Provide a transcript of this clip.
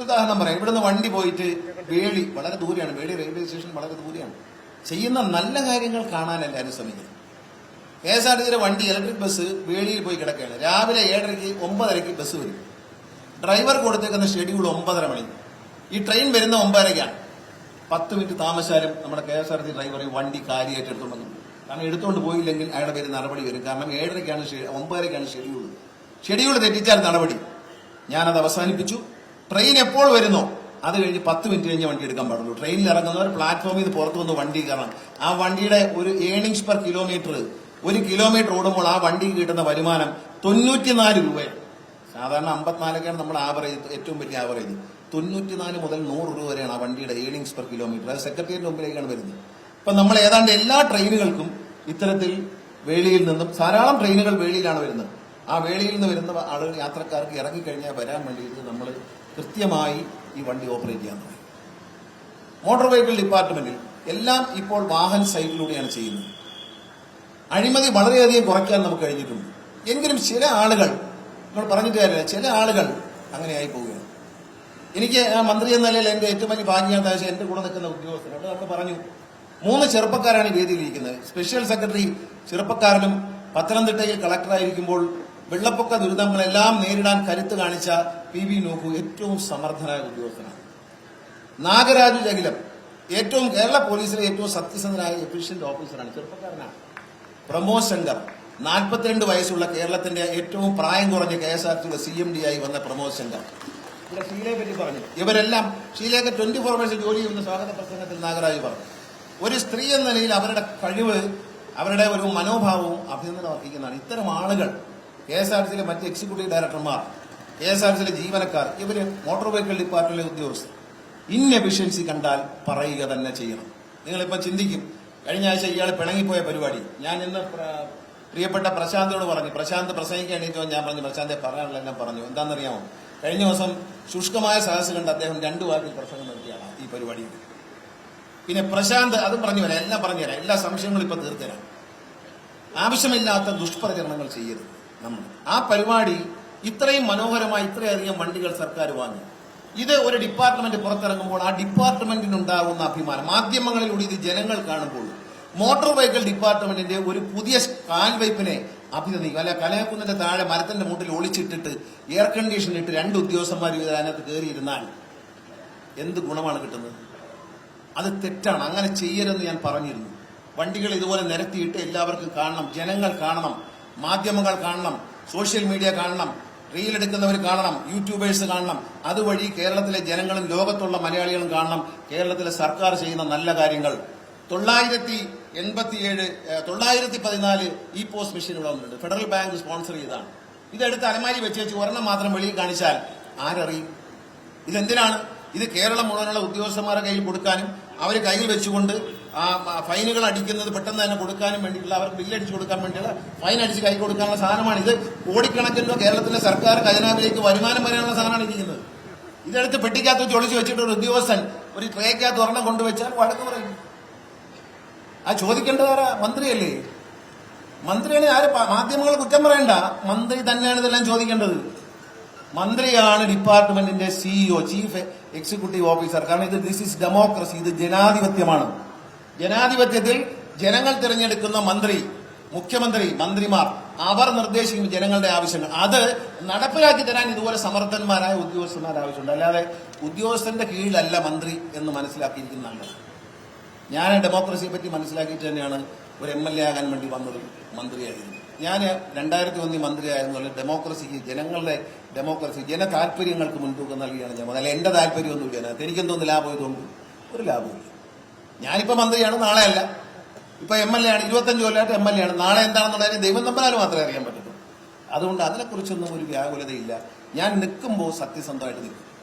ഉദാഹരണം പറയാം. ഇവിടുന്ന് വണ്ടി പോയിട്ട് വേളി വളരെ ദൂരെയാണ്. വേളി റെയിൽവേ സ്റ്റേഷൻ വളരെ ദൂരെയാണ്. ചെയ്യുന്ന നല്ല കാര്യങ്ങൾ കാണാൻ എല്ലാവരും ശ്രമിക്കുന്നു കെ എസ് ആർ ടി സിയുടെ വണ്ടി ഇലക്ട്രിക് ബസ് വേളിയിൽ പോയി കിടക്കുകയാണ്. രാവിലെ ഏഴരയ്ക്ക് ഒമ്പതരയ്ക്ക് ബസ് വരും. ഡ്രൈവർ കൊടുത്തേക്കുന്ന ഷെഡ്യൂൾ ഒമ്പതര മണി. ഈ ട്രെയിൻ വരുന്ന ഒമ്പതരയ്ക്കാണ്. പത്ത് മിനിറ്റ് താമസിച്ചാലും നമ്മുടെ K S R T driver വണ്ടി കാര്യമായിട്ട് എടുത്തുകൊണ്ടു കാരണം എടുത്തുകൊണ്ട് പോയില്ലെങ്കിൽ അയാളുടെ പേര് നടപടി വരും. കാരണം ഏഴരയ്ക്കാണ് ഒമ്പതരയ്ക്കാണ് ഷെഡ്യൂൾ ഷെഡ്യൂൾ തെറ്റിച്ചാൽ നടപടി. ഞാനത് അവസാനിപ്പിച്ചു. ട്രെയിൻ എപ്പോൾ വരുന്നു? അത് കഴിഞ്ഞ് പത്ത് മിനിറ്റ് കഴിഞ്ഞ് വണ്ടി എടുക്കാൻ പാടുള്ളൂ. ട്രെയിനിൽ ഇറങ്ങുന്നവർ പ്ലാറ്റ്ഫോമിൽ നിന്ന് പുറത്തു വന്ന് വണ്ടി കയറണം. ആ വണ്ടിയുടെ ഒരു ഏണിങ്സ് പെർ കിലോമീറ്റർ ഒരു കിലോമീറ്റർ ഓടുമ്പോൾ ആ വണ്ടിക്ക് കിട്ടുന്ന വരുമാനം തൊണ്ണൂറ്റിനാല് രൂപയാണ്. സാധാരണ അമ്പത്തിനാലൊക്കെയാണ് നമ്മൾ ആവറേജ് ഏറ്റവും വലിയ ആവറേജ് തൊണ്ണൂറ്റിനാല് മുതൽ നൂറ് രൂപ വരെയാണ് ആ വണ്ടിയുടെ ഏണിങ്സ് പെർ കിലോമീറ്റർ അത് സെക്രട്ടേറിയറ്റ് മുമ്പിലേക്കാണ് വരുന്നത്. അപ്പം നമ്മൾ ഏതാണ്ട് എല്ലാ ട്രെയിനുകൾക്കും ഇത്തരത്തിൽ വേളിയിൽ നിന്നും ധാരാളം ട്രെയിനുകൾ വേളിയിലാണ് വരുന്നത്. ആ വേളിയിൽ നിന്ന് വരുന്ന ആളുകൾ യാത്രക്കാർക്ക് ഇറങ്ങിക്കഴിഞ്ഞാൽ വരാൻ വേണ്ടിയിട്ട് നമ്മൾ കൃത്യമായി ഈ വണ്ടി ഓപ്പറേറ്റ് ചെയ്യാൻ തുടങ്ങി. മോട്ടോർ വെഹിക്കിൾ ഡിപ്പാർട്ട്മെന്റിൽ എല്ലാം ഇപ്പോൾ വാഹന സൈറ്റിലൂടെയാണ് ചെയ്യുന്നത്. അഴിമതി വളരെയധികം കുറയ്ക്കാൻ നമുക്ക് കഴിഞ്ഞിട്ടുണ്ട്. എങ്കിലും ചില ആളുകൾ നമ്മൾ പറഞ്ഞിട്ട് കാര്യമില്ല ചില ആളുകൾ അങ്ങനെയായി പോവുകയാണ്. എനിക്ക് മന്ത്രി എന്ന നിലയിൽ എന്റെ ഏറ്റവും വലിയ ഭാഗ്യമാണ് പക്ഷേ എന്റെ കൂടെ നിൽക്കുന്ന ഉദ്യോഗസ്ഥരോട് നമ്മൾ പറഞ്ഞു. മൂന്ന് ചെറുപ്പക്കാരാണ് വേദിയിലിരിക്കുന്നത് സ്പെഷ്യൽ സെക്രട്ടറി ചെറുപ്പക്കാരനും പത്തനംതിട്ടയിൽ കളക്ടറായിരിക്കുമ്പോൾ വെള്ളപ്പൊക്ക ദുരിതങ്ങളെല്ലാം നേരിടാൻ കരുത്ത് കാണിച്ച പി വി നോക്കു ഏറ്റവും സമർത്ഥനായ ഉദ്യോഗസ്ഥനാണ്. നാഗരാജു ജഗിലം ഏറ്റവും കേരള പോലീസിലെ ഏറ്റവും സത്യസന്ധനായ എഫിഷ്യന്റ് ഓഫീസറാണ് ചെറുപ്പക്കാരനാണ്. പ്രമോദ് ശങ്കർ നാൽപ്പത്തിരണ്ട് വയസ്സുള്ള കേരളത്തിന്റെ ഏറ്റവും പ്രായം കുറഞ്ഞ കെ എസ് ആർ ടിയുടെ സി എം ഡി ആയി വന്ന പ്രമോദ് ശങ്കർ. ഇവിടെ ഷീലയെ പറ്റി പറഞ്ഞു. ഇവരെല്ലാം ഷീലയൊക്കെ ട്വന്റി ഫോർ അവേഴ്സ് ജോലി ചെയ്യുന്ന സ്വാഗത പ്രസംഗത്തിൽ നാഗരാജ് പറഞ്ഞു. ഒരു സ്ത്രീ എന്ന നിലയിൽ അവരുടെ കഴിവ് അവരുടെ ഒരു മനോഭാവവും അഭിനന്ദനം അർഹിക്കുന്നതാണ്. ഇത്തരം ആളുകൾ കെ എസ് ആർ സിയിലെ മറ്റ് എക്സിക്യൂട്ടീവ് ഡയറക്ടർമാർ കെ എസ് ആർ സിയിലെ ജീവനക്കാർ ഇവർ മോട്ടോർ വെഹിക്കിൾ ഡിപ്പാർട്ട്മെന്റിലെ ഉദ്യോഗസ്ഥർ ഇൻഎഫിഷ്യൻസി കണ്ടാൽ പറയുക തന്നെ ചെയ്യണം. നിങ്ങളിപ്പോ ചിന്തിക്കും കഴിഞ്ഞ ആഴ്ച ഇയാൾ പിണങ്ങിപ്പോയ പരിപാടി. ഞാൻ ഇന്ന് പ്രിയപ്പെട്ട പ്രശാന്തിനോട് പറഞ്ഞു. പ്രശാന്ത് പ്രസംഗിക്കാൻ ഞാൻ പറഞ്ഞു. പ്രശാന്തെ പറയാനുള്ള എല്ലാം പറഞ്ഞു. എന്താണെന്നറിയാമോ? കഴിഞ്ഞ ദിവസം ശുഷ്കമായ സഹസ് കണ്ട് അദ്ദേഹം രണ്ടു വാക്കിൽ പ്രസംഗം നടത്തിയാണ് ഈ പരിപാടിയിൽ പിന്നെ പ്രശാന്ത് അതും പറഞ്ഞു തരാം എല്ലാം പറഞ്ഞു തരാം. എല്ലാ സംശയങ്ങളും ഇപ്പൊ തീർത്തരാം ആവശ്യമില്ലാത്ത ദുഷ്പ്രചരണങ്ങൾ ചെയ്യരുത്. നമ്മൾ. ആ പരിപാടി ഇത്രയും മനോഹരമായി ഇത്രയധികം വണ്ടികൾ സർക്കാർ വാങ്ങി. ഇത് ഒരു ഡിപ്പാർട്ട്മെന്റ് പുറത്തിറങ്ങുമ്പോൾ ആ ഡിപ്പാർട്ട്മെന്റിനുണ്ടാകുന്ന അഭിമാനം. മാധ്യമങ്ങളിലൂടെ ഇത് ജനങ്ങൾ കാണുമ്പോൾ മോട്ടോർ വെഹിക്കിൾ ഡിപ്പാർട്ട്മെന്റിന്റെ ഒരു പുതിയ കാൽവയ്പിനെ അഭിനന്ദിക്കും. അല്ല കലയക്കുന്നിന്റെ താഴെ മരത്തിന്റെ മുട്ടിൽ ഒളിച്ചിട്ടിട്ട് എയർ കണ്ടീഷൻ ഇട്ട് രണ്ട് ഉദ്യോഗസ്ഥന്മാർ അതിനകത്ത് കയറിയിരുന്നാൽ എന്ത് ഗുണമാണ് കിട്ടുന്നത്? അത് തെറ്റാണ്. അങ്ങനെ ചെയ്യരുതെന്ന് ഞാൻ പറഞ്ഞിരുന്നു. വണ്ടികൾ ഇതുപോലെ നിരത്തിയിട്ട് എല്ലാവർക്കും കാണണം. ജനങ്ങൾ കാണണം. മാധ്യമങ്ങൾ കാണണം സോഷ്യൽ മീഡിയ കാണണം റീൽ എടുക്കുന്നവർ കാണണം യൂട്യൂബേഴ്സ് കാണണം. അതുവഴി കേരളത്തിലെ ജനങ്ങളും ലോകത്തുള്ള മലയാളികളും കാണണം. കേരളത്തിലെ സർക്കാർ ചെയ്യുന്ന നല്ല കാര്യങ്ങൾ. തൊള്ളായിരത്തി എൺപത്തിയേഴ് തൊള്ളായിരത്തി പതിനാല് ഇ പോസ്റ്റ് മെഷീൻ ഇവിടെ വന്നിട്ടുണ്ട്. ഫെഡറൽ ബാങ്ക് സ്പോൺസർ ചെയ്താണ് ഇതെടുത്ത് അലമാരി വെച്ച് വെച്ച് ഒരെണ്ണം മാത്രം വെളിയിൽ കാണിച്ചാൽ ആരറിയും? ഇതെന്തിനാണ്? ഇത് കേരളം മുഴുവനുള്ള ഉദ്യോഗസ്ഥന്മാരുടെ കയ്യിൽ കൊടുക്കാനും അവർ കയ്യിൽ വെച്ചുകൊണ്ട് ആ ഫൈനുകൾ അടിക്കുന്നത് പെട്ടെന്ന് തന്നെ കൊടുക്കാനും വേണ്ടിയിട്ടുള്ള അവർക്ക് ബില്ലടിച്ചു കൊടുക്കാൻ വേണ്ടിയുള്ള ഫൈൻ അടിച്ച് കൈ കൊടുക്കാനുള്ള സാധനമാണ്. ഇത് കോടിക്കണക്കിന് കേരളത്തിലെ സർക്കാർ ഖജനാവിലേക്ക് വരുമാനം വരാനുള്ള സാധനമാണ് ഇരിക്കുന്നത്. ഇതെടുത്ത് പെട്ടിക്കകത്ത് വെച്ച് ഒളിച്ചു വെച്ചിട്ട് ഒരു ഉദ്യോഗസ്ഥൻ ഒരു ട്രേക്കകത്ത് ഒരെണ്ണം കൊണ്ടുവച്ചാൽ വഴക്ക് പറയും. ആ ചോദിക്കേണ്ടതാരാ മന്ത്രിയല്ലേ? മന്ത്രിയാണ് ആര്? മാധ്യമങ്ങൾ കുറ്റം പറയണ്ട. മന്ത്രി തന്നെയാണ് ഇതെല്ലാം ചോദിക്കേണ്ടത്. മന്ത്രിയാണ് ഡിപ്പാർട്ട്മെന്റിന്റെ സിഇഒ ചീഫ് എക്സിക്യൂട്ടീവ് ഓഫീസർ കാരണം ഇത് ദിസ് ഇസ് ഡെമോക്രസി ഇത് ജനാധിപത്യമാണ്. ജനാധിപത്യത്തിൽ ജനങ്ങൾ തിരഞ്ഞെടുക്കുന്ന മന്ത്രി മുഖ്യമന്ത്രി മന്ത്രിമാർ അവർ നിർദ്ദേശിക്കുന്ന ജനങ്ങളുടെ ആവശ്യങ്ങൾ. അത് നടപ്പിലാക്കി തരാൻ ഇതുപോലെ സമർത്ഥന്മാരായ ഉദ്യോഗസ്ഥന്മാർ ആവശ്യമുണ്ട്. അല്ലാതെ ഉദ്യോഗസ്ഥന്റെ കീഴിലല്ല മന്ത്രി എന്ന് മനസ്സിലാക്കിയിരിക്കുന്നതാണ്. ഞാൻ ഡെമോക്രസിയെ പറ്റി മനസ്സിലാക്കിയിട്ട് തന്നെയാണ് ഒരു എം എൽ എ ആകാൻ വേണ്ടി വന്നത് മന്ത്രിയായിരുന്നു ഞാൻ രണ്ടായിരത്തി ഒന്നിൽ മന്ത്രിയായിരുന്നു. ഡെമോക്രസിക്ക് ജനങ്ങളുടെ ഡെമോക്രസി ജന താല്പര്യങ്ങൾക്ക് മുൻതൂക്കം നൽകിയാണ് ഞാൻ. അല്ല എന്റെ താല്പര്യമൊന്നുമില്ല അതിനകത്ത്. എനിക്കെന്തോന്ന് ലാഭം ഇതുകൊണ്ട് ഒരു ലാഭമില്ല ഞാനിപ്പോ മന്ത്രിയാണ് നാളെ അല്ല ഇപ്പൊ എം എൽ എ ആണ് ഇരുപത്തഞ്ച് കൊല്ലമായിട്ട് എം എൽ എ ആണ്. നാളെ എന്താണെന്നുള്ളതിന് ദൈവം തമ്മിലാണ് മാത്രമേ അറിയാൻ പറ്റത്തുള്ളൂ. അതുകൊണ്ട് അതിനെക്കുറിച്ചൊന്നും ഒരു വ്യാകുലതയില്ല. ഞാൻ നിൽക്കുമ്പോൾ സത്യസന്ധമായിട്ട് നിൽക്കും.